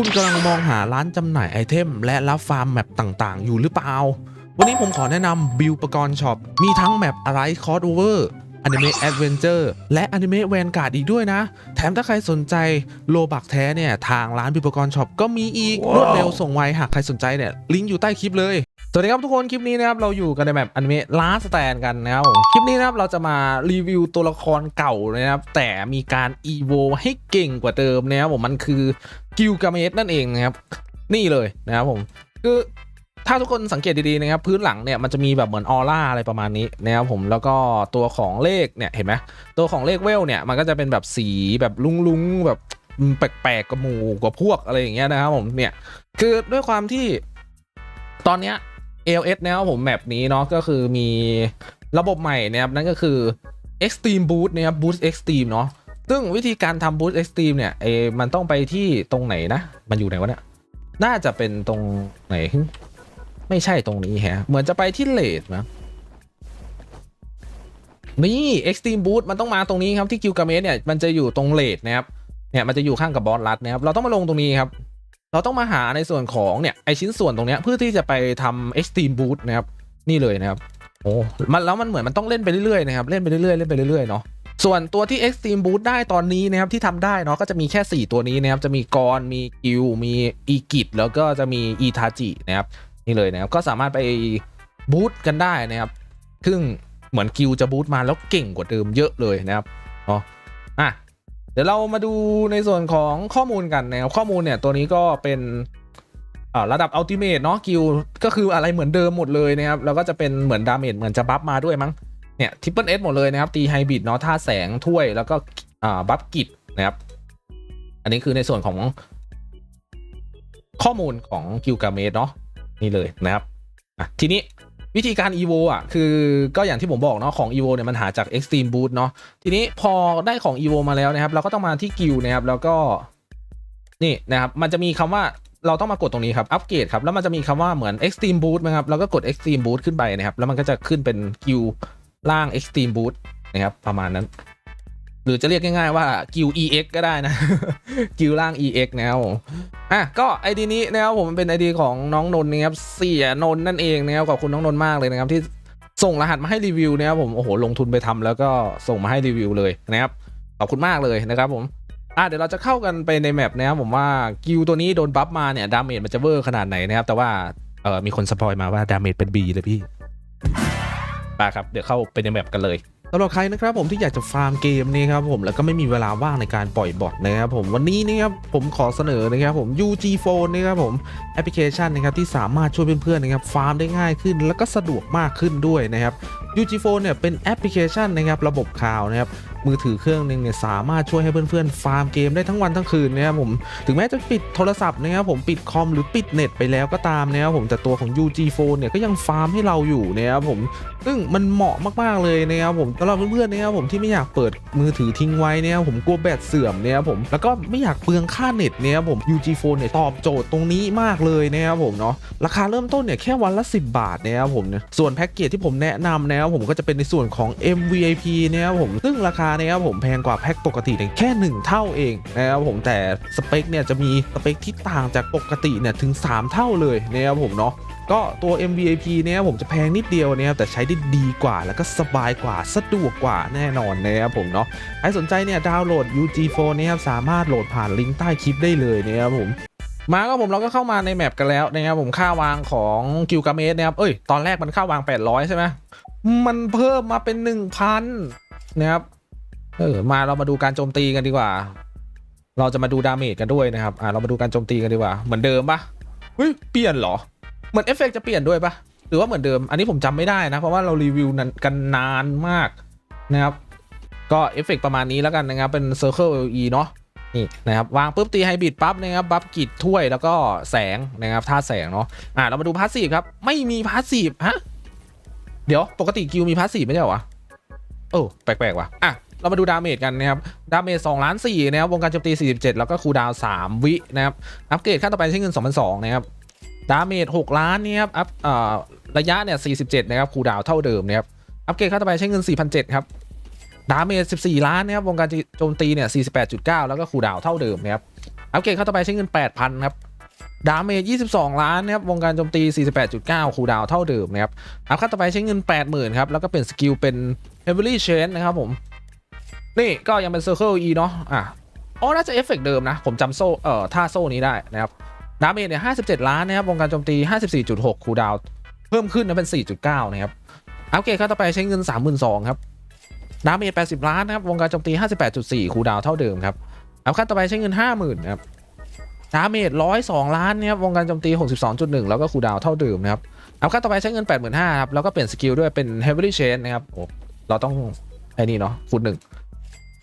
คุณกำลังมองหาร้านจำหน่ายไอเทม และรับฟาร์มแมปต่างๆ อยู่หรือเปล่า วันนี้ผมขอแนะนำบิวปกรณ์ช็อป มีทั้งแมปอะไรคอร์ดโอเวอร์ อนิเมะแอดเวนเจอร์และอนิเมะแวนการ์ดอีกด้วยนะ แถมถ้าใครสนใจโลบักแท้เนี่ย ทางร้านบิลปกรณ์ช็อปก็มีอีกรวดเร็วส่งไว หากใครสนใจเนี่ย ลิงก์อยู่ใต้คลิปเลยสวัสดีครับทุกคนคลิปนี้นะครับเราอยู่กันในแบบอนิเมะลาสแตนกันนะครับผมคลิปนี้นะครับเราจะมารีวิวตัวละครเก่านะครับแต่มีการอีโวให้เก่งกว่าเดิมนะครับผมมันคือกิลกาเมสนั่นเองนะครับนี่เลยนะครับผมคือ ถ้าทุกคนสังเกตดีๆนะครับพื้นหลังเนี่ยมันจะมีแบบเหมือนออร่าอะไรประมาณนี้นะครับผมแล้วก็ตัวของเลขเนี่ยเห็นไหมตัวของเลขเวลเนี่ยมันก็จะเป็นแบบสีแบบลุงๆแบบแปลกๆกับหมู่กว่าพวกอะไรอย่างเงี้ยนะครับผมเนี่ยคือด้วยความที่ตอนเนี้ย LS นะครับผมแมปนี้เนาะก็คือมีระบบใหม่นะครับนั่นก็คือ Extreme Boost นะครับ Boost Extreme เนาะซึ่งวิธีการทำ Boost Extreme เนี่ยเออมันต้องไปที่ตรงไหนนะ มันอยู่ไหนวะเนี่ย น่าจะเป็นตรงไหน ไม่ใช่ตรงนี้แฮะ เหมือนจะไปที่เลดนะนี่ Extreme Boost มันต้องมาตรงนี้ครับที่กิลกาเมสเนี่ยมันจะอยู่ตรงเลดนะครับเนี่ยมันจะอยู่ข้างกับบอสรัดนะครับเราต้องมาลงตรงนี้ครับเราต้องมาหาในส่วนของเนี่ยไอชิ้นส่วนตรงเนี้ยเพื่อที่จะไปทำ extreme boot นะครับนี่เลยนะครับโอ้มันแล้วมันเหมือนมันต้องเล่นไปเรื่อยๆนะครับเล่นไปเรื่อยๆเล่นไปเรื่อยๆเนาะส่วนตัวที่ extreme boot ได้ตอนนี้นะครับที่ทำได้เนาะก็จะมีแค่ 4 ตัวนี้นะครับจะมีกรมีกิลมีอีกิตแล้วก็จะมีอีทาจินะครับ นี่เลยนะครับก็สามารถไปบูตกันได้นะครับซึ่งเหมือนกิลจะบูตมาแล้วเก่งกว่าเดิมเยอะเลยนะครับเนาะอะเดี๋ยวเรามาดูในส่วนของข้อมูลกันนะครับข้อมูลเนี่ยตัวนี้ก็เป็นระดับอัลติเมทเนาะกิลก็คืออะไรเหมือนเดิมหมดเลยนะครับแล้วก็จะเป็นเหมือนดาเมจเหมือนจะบัฟมาด้วยมั้งเนี่ยทิปเปิลเอสหมดเลยนะครับตีไฮบริดเนาะท่าแสงถ้วยแล้วก็บัฟกิจนะครับอันนี้คือในส่วนของข้อมูลของกิลกาเมสเนาะ นี่เลยนะครับทีนี้วิธีการ EVO อะคือก็อย่างที่ผมบอกเนาะของ EVO เนี่ยมันหาจาก Extreme Boot เนาะทีนี้พอได้ของ EVO มาแล้วนะครับ เราก็ต้องมาที่กิลนะครับแล้วก็นี่นะครับมันจะมีคำว่าเราต้องมากดตรงนี้ครับอัปเกรดครับแล้วมันจะมีคำว่าเหมือน Extreme Boost นะครับเราก็กด Extreme Boot ขึ้นไปนะครับแล้วมันก็จะขึ้นเป็นกิลล่าง Extreme Boot นะครับประมาณนั้น หรือจะเรียกง่ายๆว่ากิล EX ก็ได้นะ กิลล่าง EX นะครับอะก็ไอดีนี้นะครับผมมันเป็นไอดีของน้องนนท์นะครับเสียนนท์นั่นเองนะครับขอบคุณน้องนนท์มากเลยนะครับที่ส่งรหัสมาให้รีวิวนะครับผมโอ้โหลงทุนไปทำแล้วก็ส่งมาให้รีวิวเลยนะครับขอบคุณมากเลยนะครับผมอะเดี๋ยวเราจะเข้ากันไปในแมปนะครับผมว่ากิลตัวนี้โดนบัฟมาเนี่ยดาเมจมันจะเวอร์ขนาดไหนนะครับแต่ว่าเออมีคนสปอยมาว่าดาเมจเป็น B เลยพี่ไปครับเดี๋ยวเข้าไปในแมปกันเลย สำหรับใครนะครับผมที่อยากจะฟาร์มเกมนี่ครับผมแล้วก็ไม่มีเวลาว่างในการปล่อยบอทนะครับผมวันนี้นะครับผมขอเสนอนะครับผม UG Phone นะครับผมแอปพลิเคชันนะครับที่สามารถช่วยเพื่อนๆนะครับฟาร์มได้ง่ายขึ้น แล้วก็สะดวกมากขึ้นด้วยนะครับ UG Phone เนี่ยเป็นแอปพลิเคชันนะครับระบบข่าวนะครับมือถือเครื่องหนึ่งเนี่ยสามารถช่วยให้เพื่อนๆฟาร์มเกมได้ทั้งวันทั้งคืนนะครับผมถึงแม้จะปิดโทรศัพท์นะครับผมปิดคอมหรือปิดเน็ตไปแล้วก็ตามนะครับผมแต่ตัวของ UG Phone เนี่ยก็ยังฟาร์มให้เราอยู่นะครับผมซึ่งมันเหมาะมากๆเลยนะครับผมสำหรับเพื่อนๆนะครับผมที่ไม่อยากเปิดมือถือทิ้งไว้นะครับผมกลัวแบตเสื่อมนะครับผมแล้วก็ไม่อยากเปลืองค่าเน็ตนะครับผม UG Phone เนี่ยตอบโจทย์ตรงนี้มากเลยนะครับผมเนาะราคาเริ่มต้นเนี่ยแค่วันละ 10 บาทนะครับผมเนี่ยส่วนแพ็กเกจที่ผมแนะนำนะครับผมก็จะเป็นในส่วนของ MVIP นะครับผมซึ่งราคานะครับผมแพงกว่าแพ็กปกติเนี่ยแค่ 1 เท่าเองนะครับผมแต่สเปคเนี่ยจะมีสเปคที่ต่างจากปกติเนี่ยถึง 3 เท่าเลยนะครับผมเนาะก็ตัว MVP เนี่ยผมจะแพงนิดเดียวนะครับแต่ใช้ได้ดีกว่าแล้วก็สบายกว่าสะดวกกว่าแน่นอนนะครับผมเนาะใครสนใจเนี่ยดาวน์โหลด UG Phone นะครับสามารถโหลดผ่านลิงก์ใต้คลิปได้เลยนะครับผมมาก็ผมเราก็เข้ามาในแมปกันแล้วนะครับผมค่าวางของกิลกาเมสนะครับเอ้ยตอนแรกมันค่าวาง 800 ใช่ไหมมันเพิ่มมาเป็น 1,000 นะครับ เออมาเรามาดูการโจมตีกันดีกว่า เราจะมาดูดาเมจกันด้วยนะครับอ่าเรามาดูการโจมตีกันดีกว่า เหมือนเดิมปะเฮ้ยเปลี่ยนเหรอ เหมือนเอฟเฟกต์จะเปลี่ยนด้วยปะหรือว่าเหมือนเดิม อันนี้ผมจำไม่ได้นะ เพราะว่าเรารีวิวนั้นกันนานมากนะครับ ก็เอฟเฟกต์ประมาณนี้แล้วกันนะครับ เป็น Circle LE เอลีเนาะนี่นะครับวางปุ๊บตีไฮบริดปั๊บนะครับบัฟกิดถ้วยแล้วก็แสงนะครับท่าแสงเนาะอ่าเรามาดูพาสซีฟครับ ไม่มีพาสซีฟฮะเดี๋ยวปกติกิลมีพาสซีฟไม่ใช่เหรอโอ้แปลกๆว่ะอะ เรามาดูดาเมจกันนะครับดาเมจ2ล้าน4นะครับวงการโจมตี 47 แล้วก็คูดาว3วินะครับอัปเกรดขั้นต่อไปใช้เงิน2,200นะครับดาเมจ6ล้านเนี่ยครับอัพระยะเนี่ย47นะครับคูดาวเท่าเดิมนะครับอัปเกรดขั้นต่อไปใช้เงิน4,700ครับดาเมจ14 ล้านนะครับวงการโจมตีเนี่ย48.9 แล้วก็คูดาวเท่าเดิมนะครับอัปเกรดเข้าต่อไปใช้เงิน 8,000ครับดาเมจ22 ล้านนะครับวงการโจมตี 48.9 คูดาวเท่าเดิมนะครับอัพขั้นต่อไปใช้เงิน 80,000ครับแล้วก็เป็นสกิลเป็น Heavily Chain นะครับผม นี่ก็ยังเป็น Circle E เนาะอะอ๋อน่าจะเอฟเฟกต์เดิมนะ ผมจำโซ่เอ่อท่าโซ่นี้ได้นะครับดาเมจเนี่ย57 ล้านนะครับวงการโจมตี 54.6 คูดาว เพิ่มขึ้นนะเป็น 4.9 นะครับ อัปเกรดขั้นต่อไปใช้เงิน 32,000 ครับดาเมจ80 ล้านนะครับวงการโจมตี 58.4 คูดาวเท่าเดิมครับ อัพขั้นต่อไปใช้เงิน 50,000นะครับดาเมจ102 ล้านนะครับวงการโจมตี 62.1 แล้วก็คูดาวเท่าเดิมนะครับ อัพขั้นต่อไปใช้เงิน 85,000ครับ แล้วก็เปลี่ยนสกิลด้วยเป็น Heavily Chain นะครับ โอ้ เราต้องไอ้นี่เนาะคูณหนึ่ง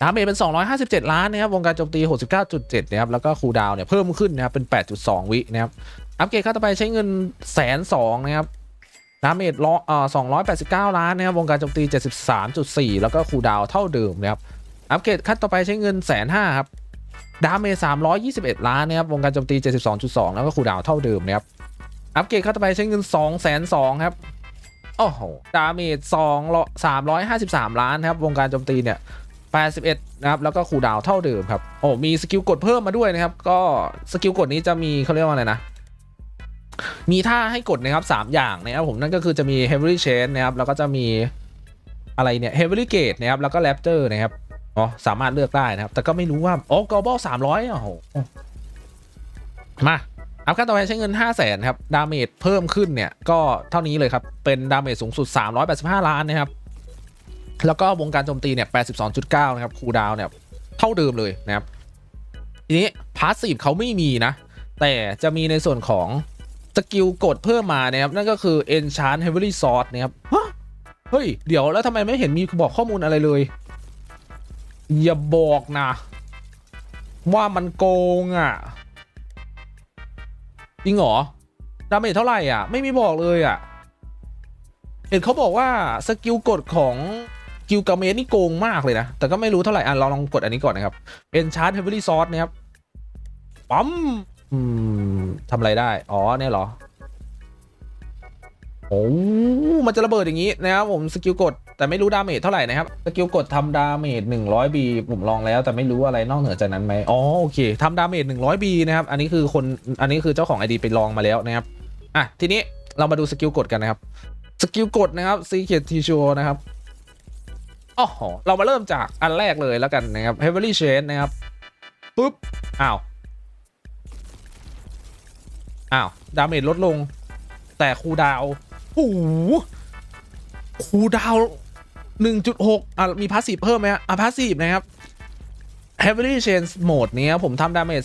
ดาเมจเป็น 257 ล้านนะครับวงการโจมตี 69.7นะครับแล้วก็คูดาวเนี่ยเพิ่มขึ้นนะครับเป็น 8.2 วินะครับอัปเกรดขั้นต่อไปใช้เงินแสนสองนะครับดาเมจล้อเอ่อ289 ล้านนะครับวงการโจมตี 73.4 แล้วก็คูดาวเท่าเดิมนะครับอัปเกรดขั้นต่อไปใช้เงินแสนห้าครับดาเมจ321 ล้านนะครับวงการโจมตี 72.2 แล้วก็คูดาวเท่าเดิมนะครับอัปเกรดขั้นต่อไปใช้เงิน2แสนสองครับโอ้โหดาเมจ2 353 ล้านครับวงการโจมตีเนี่ย 81 นะครับ แล้วก็คูดาวเท่าเดิมครับ โอ้ มีสกิลกดเพิ่มมาด้วยนะครับ ก็สกิลกดนี้จะมีเขาเรียกว่าอะไรนะ มีท่าให้กดนะครับ 3 อย่างนะครับผมนั่นก็คือจะมี Heavily Chain นะครับ แล้วก็จะมีอะไรเนี่ย Heavily Gate นะครับ แล้วก็ Raptor นะครับ อ๋อ สามารถเลือกได้นะครับ แต่ก็ไม่รู้ว่า โอ๋อ global 300อะโหมาอัพขั้นต่อไปใช้เงิน 5 0 0แสนครับ ดาเมจเพิ่มขึ้นเนี่ย ก็เท่านี้เลยครับ เป็นดาเมจสูงสุด 385 ล้านนะครับ แล้วก็วงการโจมตีเนี่ย 82.9 นะครับ คูดาวเนี่ย เท่าเดิมเลยนะครับ ทีนี้พาสซีฟเขาไม่มีนะ แต่จะมีในส่วนของสกิลกดเพิ่มมานะครับ นั่นก็คือ Enchant Heavily Sword นะครับ เฮ้ย เดี๋ยวแล้วทำไมไม่เห็นมีบอกข้อมูลอะไรเลย อย่าบอกนะ ว่ามันโกงอะ จริงเหรอ ดาเมจเท่าไหร่อะ ไม่มีบอกเลยอะ เห็นเขาบอกว่าสกิลกดของ กิลกาเมสนี่โกงมากเลยนะ แต่ก็ไม่รู้เท่าไหร่ อะเราลองกดอันนี้ก่อนนะครับ Enchant Heavily Sword นะครับปั๊มทำอะไรได้ อ๋อเนี่ยเหรอ โอ้มันจะระเบิดอย่างนี้นะครับผมสกิลกด แต่ไม่รู้ดาเมจเท่าไหร่นะครับสกิลกดทำดาเมจ100 b ผมลองแล้ว แต่ไม่รู้อะไรนอกเหนือจากนั้นไหมอ๋อโอเคทำดาเมจ100 b นะครับอันนี้คือคนอันนี้คือเจ้าของ ID ไปลองมาแล้วนะครับอะทีนี้เรามาดูสกิลกดกันนะครับสกิลกดนะครับ Secret t i s u r e นะครับ อ๋อเรามาเริ่มจากอันแรกเลยแล้วกันนะครับ Heavily Chain นะครับปุ๊บอ้าวอ้าวดาเมจลดลง แต่คูดาวโอ้โหคูดาวหนึ่งจุดหกอะมีพาสซีฟเพิ่มไหมอะพาสซีฟนะครับ Heavily Chain Mode เนี้ยผมทำดาเมจ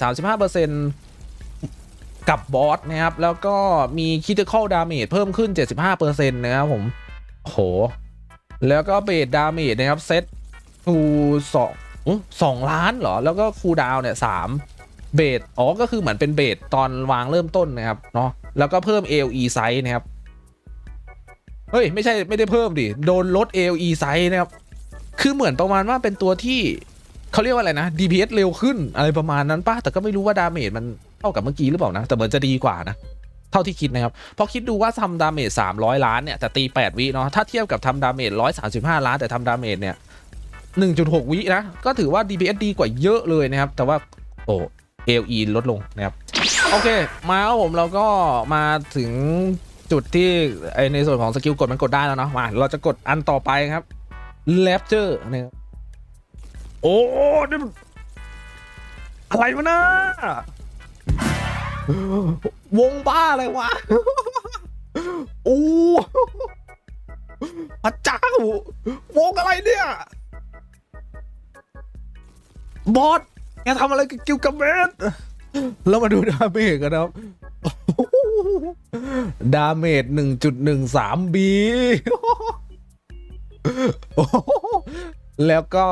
35%กับบอสนะครับ แล้วก็มี Critical Damage เพิ่มขึ้น 75%นะครับผมโห แล้วก็เบสดาเมจนะครับ เซตอูสองสองล้านเหรอ แล้วก็คูดาวเนี่ยสามเบสอ๋อ ก็คือเหมือนเป็นเบสตอนวางเริ่มต้นนะครับเนาะแล้วก็เพิ่ม AOE size นะครับ เฮ้ย ไม่ใช่ไม่ได้เพิ่มดิ โดนลด AOE size นะครับ คือเหมือนประมาณว่าเป็นตัวที่เขาเรียกว่าอะไรนะ DPS เร็วขึ้นอะไรประมาณนั้นป่ะแต่ก็ไม่รู้ว่าดาเมจมันเท่ากับเมื่อกี้หรือเปล่านะ แต่เหมือนจะดีกว่านะ เท่าที่คิดนะครับพราะคิดดูว่าทำดาเมจ300 ล้านเนี่ยแต่ตี 8 วิเนาะถ้าเทียบกับทำดาเมจ135 ล้านแต่ทำดาเมจเนี่ย1.6 วินะ ก็ถือว่า DPS ดีกว่าเยอะเลยนะครับ แต่ว่าโอ้ AOE ลดลงนะครับ โอเค มาครับผมเราก็มาถึงจุดที่ไอในส่วนของสกิลกดมันกดได้แล้วเนาะมาเราจะกดอันต่อไปครับ Rapture นะครับโอ้นี่อะไรวะนะ วงบ้าอะไรวะโอ้พระเจ้าวงอะไรเนี่ย บอสแกทำอะไรกับกิลกาเมสแล้วมาดูดาเมจกันนะครับ ดาเมจหนึ่งจุดหนึ่งสามบีแล้วก็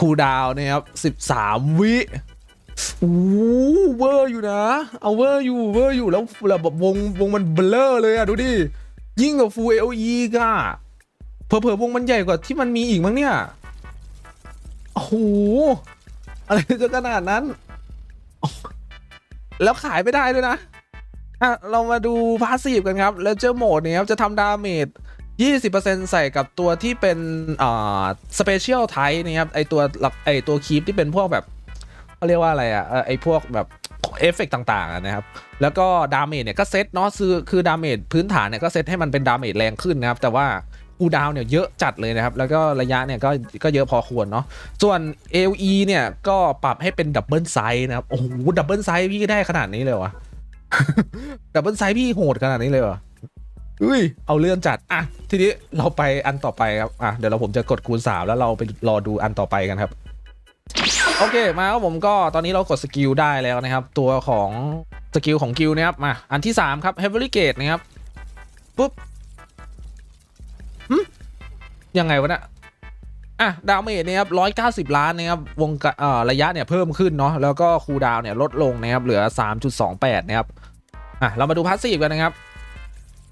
คูดาวนะครับสิบสามวิ อ้เวอร์อยู่นะ เอาเวอร์อยู่เวอร์อยู่แล้วแล้วแบบวงวงมันเบลอเลยอะดูดิ ยิ่งกว่าฟูเอลีก่ะเผลอๆวงมันใหญ่กว่าที่มันมีอีกมั้งเนี่ย โอ้โห อะไรจะขนาดนั้น แล้วขายไม่ได้ด้วยนะ อะ เรามาดูพาสซีฟกันครับ แล้วเจอโหมดเนี่ยครับ จะทำดาเมจ20%ใส่กับตัวที่เป็นอ่าสเปเชียลไทป์นะครับ ไอตัวหลักไอตัวคีปที่เป็นพวกแบบ เขาเรียกว่าอะไรอะเอ่อไอพวกแบบเอฟเฟกต่างๆอะนะครับ แล้วก็ดาเมจเนี่ยก็เซตเนาะคือคือดาเมจพื้นฐานเนี่ยก็เซตให้มันเป็นดาเมจแรงขึ้นนะครับ แต่ว่าคูดาวเนี่ยเยอะจัดเลยนะครับ แล้วก็ระยะเนี่ยก็ก็เยอะพอควรเนาะ ส่วน AOE เนี่ยก็ปรับให้เป็นดับเบิลไซส์นะครับ โอ้โหดับเบิลไซส์พี่ได้ขนาดนี้เลยวะ ดับเบิลไซส์พี่โหดขนาดนี้เลยวะอุ้ย เอาเรื่องจัด อะ ทีนี้เราไปอันต่อไปครับ อะ เดี๋ยวเราผมจะกดคูณสามแล้วเราไปรอดูอันต่อไปกันครับ โอเคมาครับผมก็ตอนนี้เรากดสกิลได้แล้วนะครับ ตัวของสกิลของกิลนะครับมาอันที่ 3 ครับ Heavily Gate นะครับปุ๊บยังไงวะเนะอะดาเมจเนี่ยครับร้อยเก้าสิบล้านนะครับวงเอ่อระยะเนี่ยเพิ่มขึ้นเนาะแล้วก็คูลดาวเนี่ยลดลงนะครับเหลือ 3.28 นะครับอะเรามาดูพาสซีฟกันนะครับ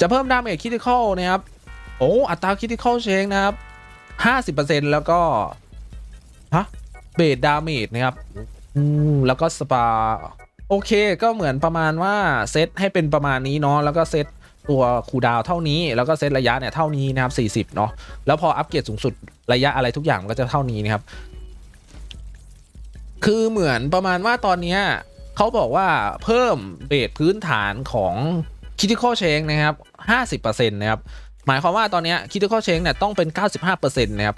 จะเพิ่มดาเมจคิติคอลนะครับโอ้อัตราคิติคอลเชงนะครับ 50%แล้วก็ฮะ เบสดาเมจนะครับอืมแล้วก็สปา โอเคก็เหมือนประมาณว่าเซตให้เป็นประมาณนี้เนาะแล้วก็เซตตัวคูดาวเท่านี้แล้วก็เซตระยะเนี่ยเท่านี้นะครับ40 เนาะแล้วพออัปเกรดสูงสุดระยะอะไรทุกอย่างมันก็จะเท่านี้นะครับ คือเหมือนประมาณว่าตอนนี้เขาบอกว่าเพิ่มเบสพื้นฐานของ Critical Change นะครับ 50%นะครับ หมายความว่าตอนนี้ย Critical Change เนี่ยต้องเป็น 95%นะครับ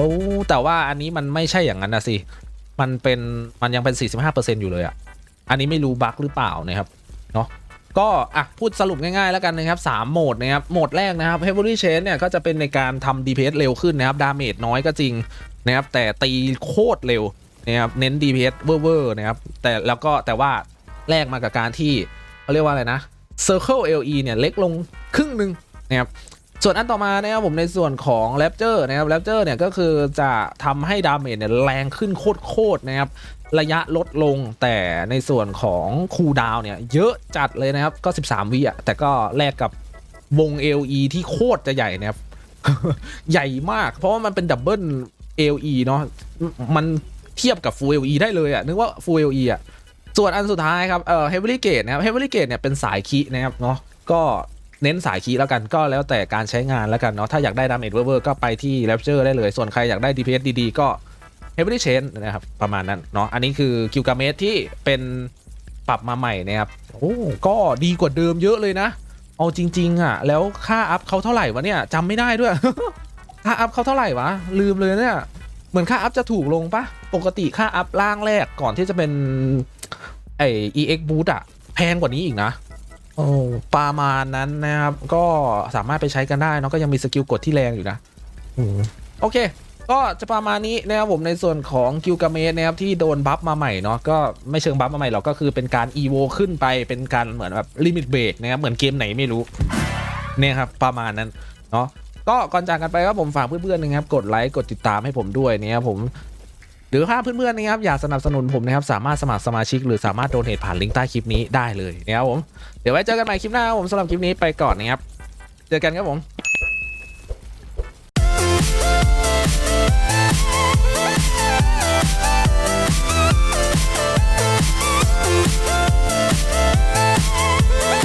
อ้แต่ว่าอันนี้มันไม่ใช่อย่างนั้นนะสิ มันเป็นมันยังเป็น 45%อยู่เลยอะอันนี้ไม่รู้บั๊กหรือเปล่านะครับเนาะก็อะพูดสรุปง่ายๆแล้วกันนะครับ3โหมดนะครับโหมดแรกนะครับ Heavy Chain เนี่ยก็จะเป็นในการทำ DPS เร็วขึ้นนะครับดาเมจน้อยก็จริงนะครับแต่ตีโคตรเร็วนะครับเน้น DPS เวอร์ๆนะครับแต่แล้วก็แต่ว่าแลกมากับการที่เขาเรียกว่าอะไรนะ Circle LE เนี่ยเล็กลงครึ่งหนึ่งนะครับ ส่วนอันต่อมานะครับผมในส่วนของ Raptor นะครับ Raptor เนี่ยก็คือจะทำให้ดาเมจเนี่ยแรงขึ้นโคตรๆนะครับระยะลดลงแต่ในส่วนของคูลดาวเนี่ยเยอะจัดเลยนะครับก็ 13 วิอะแต่ก็แลกกับวง LE ที่โคตรจะใหญ่นะครับใหญ่มาก เพราะว่ามันเป็นดับเบิล LE เนาะมันเทียบกับ Full LE ได้เลยอะนึกว่า Full LE อะส่วนอันสุดท้ายครับเอ่อ Heavily Gate นะครับ Heavily Gate เนี่ยเป็นสายคีนะครับเนาะก็ เน้นสายคีแล้วกันก็แล้วแต่การใช้งานแล้วกันเนาะถ้าอยากได้ดาเมจเวอร์ก็ไปที่ Rapture ได้เลย ส่วนใครอยากได้ DPS ดีๆก็ Heavily Chain นะครับประมาณนั้นเนาะอันนี้คือกิลกาเมสที่เป็นปรับมาใหม่นะครับโอ้ก็ดีกว่าเดิมเยอะเลยนะ เอาจริง ๆอะแล้วค่าอัพเขาเท่าไหร่วะเนี่ยจำไม่ได้ด้วยค่าอัพเขาเท่าไหร่วะลืมเลยเนี่ยเหมือนค่าอัพจะถูกลงปะปกติค่าอัพล่างแรกก่อนที่จะเป็นไอ EX Boot อะแพงกว่านี้อีกนะ โอ้ประมาณนั้นนะครับ ก็สามารถไปใช้กันได้เนาะก็ยังมีสกิลกดที่แรงอยู่นะอืมโอเค ก็จะประมาณนี้นะครับผมในส่วนของกิลกาเมสนะครับที่โดนบัฟมาใหม่เนาะก็ไม่เชิงบัฟมาใหม่หรอกก็คือเป็นการอีโวขึ้นไปเป็นการเหมือนแบบลิมิตเบรกนะครับเหมือนเกมไหนไม่รู้เนี่ยครับประมาณนั้นเนาะก็ก่อนจากกันไปก็ผมฝากเพื่อนๆนะครับกดไลค์กดติดตามให้ผมด้วยนะครับผม หรือถ้าเพื่อนๆนะครับอยากสนับสนุนผมนะครับสามารถสมัครสมาชิก หรือสามารถโดนเหตุผ่านลิงก์ใต้คลิปนี้ได้เลยนะครับผมเดี๋ยวไว้เจอกันใหม่คลิปหน้าผมสำหรับคลิปนี้ไปก่อนนะครับเจอกันครับผม